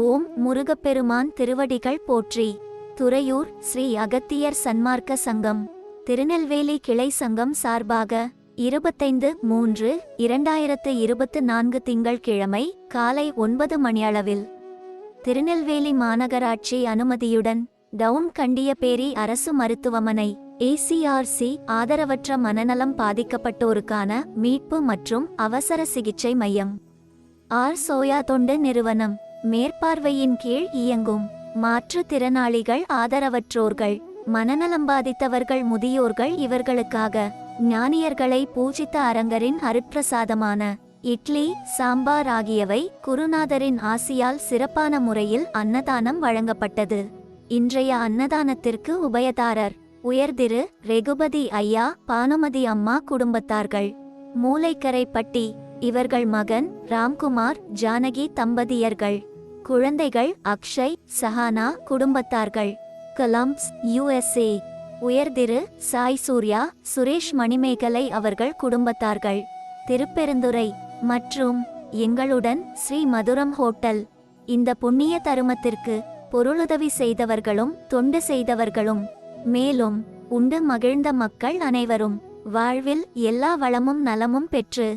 ஓம் முருகப்பெருமான் திருவடிகள் போற்றி. துறையூர் ஸ்ரீ அகத்தியர் சன்மார்க்க சங்கம். திருநெல்வேலி கிளை சங்கம் சார்பாக இருபத்தைந்து மூன்று இரண்டாயிரத்து இருபத்து நான்கு திங்கள்கிழமை காலை ஒன்பது மணியளவில் திருநெல்வேலி மாநகராட்சி அனுமதியுடன் டவுன் கண்டியபேரி அரசு மருத்துவமனை ஏசிஆர்சி ஆதரவற்ற மனநலம் பாதிக்கப்பட்டோருக்கான மீட்பு மற்றும் அவசர சிகிச்சை மையம். ஆர் சோயா தொண்டு நிறுவனம். மேற்பார்வையின் கீழ் இயங்கும். மாற்றுத்திறனாளிகள் ஆதரவற்றோர்கள். மனநலம் பாதித்தவர்கள் முதியோர்கள் இவர்களுக்காக. ஞானியர்களை பூஜித்த அரங்கரின் அருட்பிரசாதமான. இட்லி சாம்பார் ஆகியவை குருநாதரின் ஆசியால் சிறப்பான முறையில் அன்னதானம் வழங்கப்பட்டது. இன்றைய அன்னதானத்திற்கு உபயதாரர். உயர்திரு ரெகுபதி ஐயா பானுமதி அம்மா குடும்பத்தார்கள். மூளைக்கரைப்பட்டி இவர்கள் மகன் ராம்குமார் ஜானகி தம்பதியர்கள். குழந்தைகள் அக்ஷய் சஹானா குடும்பத்தார்கள். கலம்ஸ் யுஎஸ்ஏ. உயர்திரு சாய் சூர்யா சுரேஷ் மணிமேகலை அவர்கள் குடும்பத்தார்கள். திருப்பெருந்துறை மற்றும் எங்களுடன் ஸ்ரீ மதுரம் ஹோட்டல். இந்த புண்ணிய தருமத்திற்கு பொருளுதவி செய்தவர்களும் தொண்டு செய்தவர்களும். மேலும் உண்டு மகிழ்ந்த மக்கள் அனைவரும். வாழ்வில் எல்லா வளமும் நலமும் பெற்று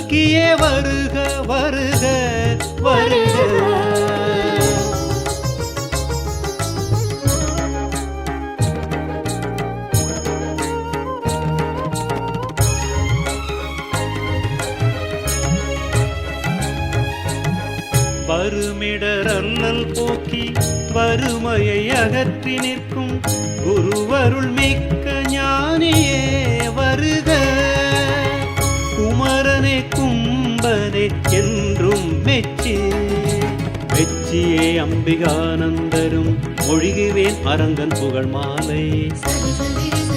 கல்கியே வருக வருக வருக. வருமிடர் அல்லல் போக்கி வறுமையை அகற்றி நிற்கும் குருவருள் மிக்க கும்பனே என்றும் வெற்றி. வெற்றியே அம்பிகானந்தரும் மொழிகுவேன் அரங்கன் புகழ் மாலை சரி.